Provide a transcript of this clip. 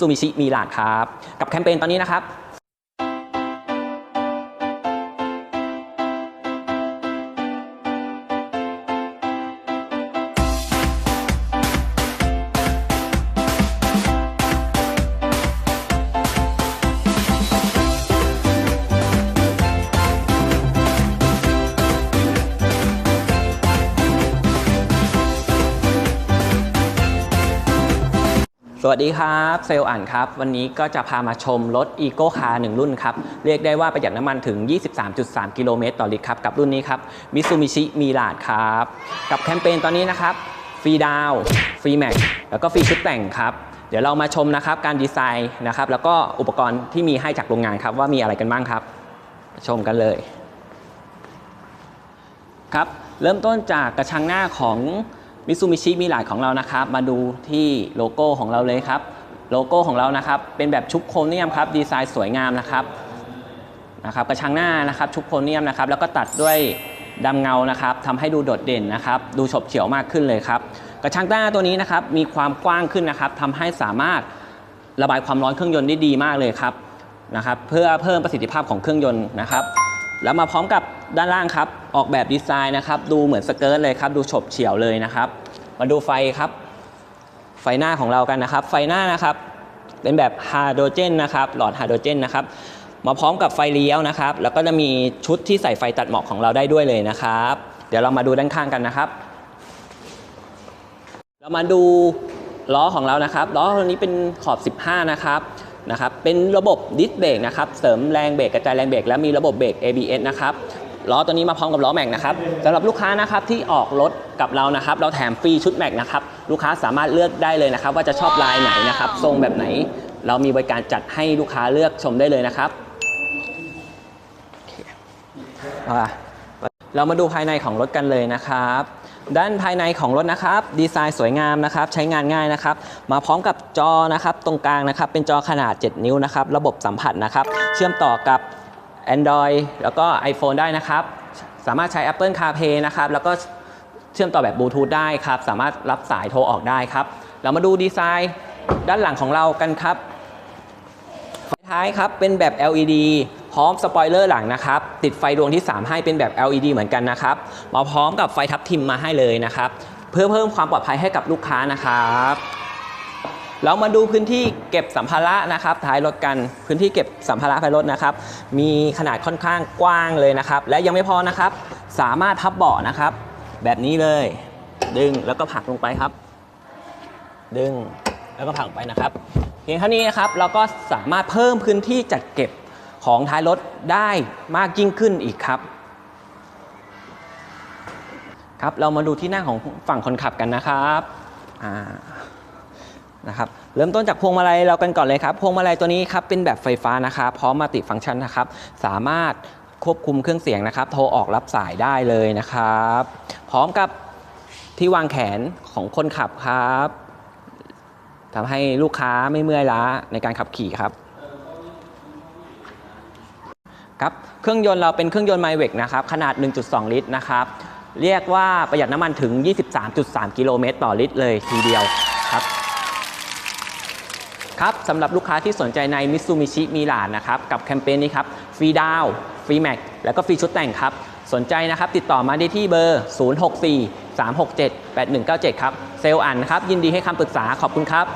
ซูมิชิมีลาดครับ กับแคมเปญตอนนี้นะครับ วัสดีครับเซลอ่านครับ วันนี้ก็จะพามาชมรถ e c o Car 1 รุ่นครับ เรียกได้ว่าประหยัดน้ำมันถึง 23.3 กิโลเมตรต่อลิตรครับ กับรุ่นนี้ครับ Mitsubishi m i r a ดครับ กับแคมเปญตอนนี้นะครับฟรีดาวฟรีแม็กแล้วก็ฟรีชุดแต่งครับ เดี๋ยวเรามาชมนะครับการดีไซน์นะครับแล้วก็อุปกรณ์ที่มีให้จากโรงงานครับว่ามีอะไรกันบ้างครับ ชมกันเลยครับเริ่มต้นจากกระชังหน้าของ มิซูมิชิมีหลายของเรานะครับ มาดูที่โลโก้ของเราเลยครับ โลโก้ของเรานะครับ เป็นแบบชุบโครเนียมครับ ดีไซน์สวยงามนะครับนะครับ กระชังหน้านะครับชุบโครเนียมนะครับ แล้วก็ตัดด้วยดำเงานะครับทำให้ดูโดดเด่นนะครับ ดูฉบเฉียวมากขึ้นเลยครับ กระชังหน้าตัวนี้นะครับ มีความกว้างขึ้นนะครับทำให้สามารถระบายความร้อนเครื่องยนต์ได้ดีมากเลยครับนะครับ เพื่อเพิ่มประสิทธิภาพของเครื่องยนต์นะครับ แล้วมาพร้อมกับด้านล่างครับ ออกแบบดีไซน์นะครับ ดูเหมือนสเกิร์ตเลยครับ ดูฉบเฉียวเลยนะครับ มาดูไฟครับ ไฟหน้าของเรากันนะครับ ไฟหน้านะครับ เป็นแบบไฮโดรเจนนะครับ หลอดไฮโดรเจนนะครับ มาพร้อมกับไฟเลี้ยวนะครับ แล้วก็จะมีชุดที่ใส่ไฟตัดหมอกของเราได้ด้วยเลยนะครับ เดี๋ยวเรามาดูด้านข้างกันนะครับ เรามาดูล้อของเรานะครับ ล้อตัวนี้เป็นขอบ 15 นะครับ นะครับเป็นระบบดิสเบรกนะครับเสริมแรงเบรกกระจายแรงเบรกและมีระบบเบรก ABS นะครับล้อตัวนี้มาพร้อมกับล้อแม็กนะครับสำหรับลูกค้านะครับที่ออกรถกับเรานะครับ เราแถมฟรีชุดแม็กนะครับลูกค้าสามารถเลือกได้เลยนะครับ ว่าจะชอบลายไหนนะครับ ทรงแบบไหน เรามีบริการจัดให้ลูกค้าเลือกชมได้เลยนะครับเรามาดูภายในของรถกันเลยนะครับ ด้านภายในของรถนะครับ ดีไซน์สวยงามนะครับ ใช้งานง่ายนะครับ มาพร้อมกับจอนะครับ ตรงกลางนะครับ เป็นจอขนาด 7 นิ้วนะครับ ระบบสัมผัสนะครับ เชื่อมต่อกับ Android แล้วก็ iPhone ได้นะครับ สามารถใช้ Apple CarPlay นะครับ แล้วก็เชื่อมต่อแบบบลูทูธได้ครับ สามารถรับสายโทรออกได้ครับ เรามาดูดีไซน์ด้านหลังของเรากันครับไฟท้ายครับเป็นแบบ LED พร้อมสปอยเลอร์หลังนะครับ ติดไฟดวงที่ 3 ให้เป็นแบบ LED เหมือนกันนะครับ มาพร้อมกับไฟทับทิมมาให้เลยนะครับ เพื่อเพิ่มความปลอดภัยให้กับลูกค้านะครับเรามาดูพื้นที่เก็บสัมภาระนะครับท้ายรถกันพื้นที่เก็บสัมภาระภายรถนะครับ มีขนาดค่อนข้างกว้างเลยนะครับ และยังไม่พอนะครับ สามารถพับเบาะนะครับ แบบนี้เลย ดึงแล้วก็ผลักลงไปครับ ดึงแล้วก็ผลักไปนะครับ เพียงเท่านี้นะครับเราก็สามารถเพิ่มพื้นที่จัดเก็บ ของท้ายรถได้มากยิ่งขึ้นอีกครับ ครับเรามาดูที่นั่งของฝั่งคนขับกันนะครับอ่านะครับเริ่มต้นจากพวงมาลัยเรากันก่อนเลยครับ พวงมาลัยตัวนี้ครับเป็นแบบไฟฟ้านะครับพร้อมมัลติฟังก์ชันนะครับ สามารถควบคุมเครื่องเสียงนะครับ โทรออกรับสายได้เลยนะครับ พร้อมกับที่วางแขนของคนขับครับทำให้ลูกค้าไม่เมื่อยล้าในการขับขี่ครับ ครับเครื่องยนต์เราเป็นเครื่องยนต์ไมเวกนะครับขนาด 1.2 ลิตรนะครับเรียกว่าประหยัดน้ำมันถึง 23.3 กิโลเมตรต่อลิตรเลยทีเดียวครับครับสำหรับลูกค้าที่สนใจใน Mitsubishi m i r a g e นะครับกับแคมเปญนี้ครับฟรีดาวน์ฟรีแม็กแล้วก็ฟรีชุดแต่งครับ สนใจนะครับติดต่อมาได้ที่เบอร์ 064 367 8197 ครับ เซลล์อันครับ ยินดีให้คำปรึกษาขอบคุณครับ